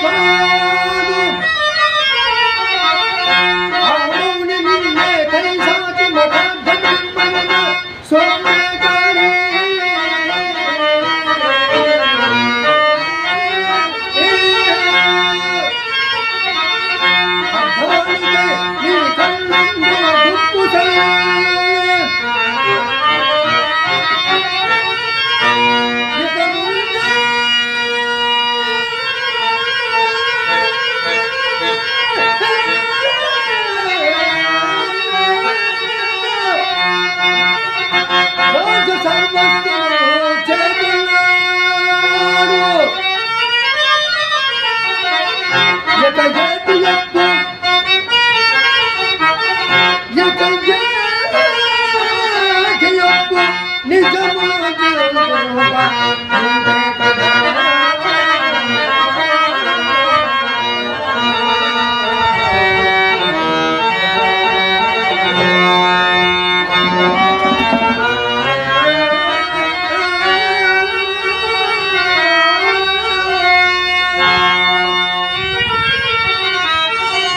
Bye. సంవత్సరం చేతున్నాడు ఎట చేతి ఎత్తు ఎట చేతి ఎత్తు నిజమైన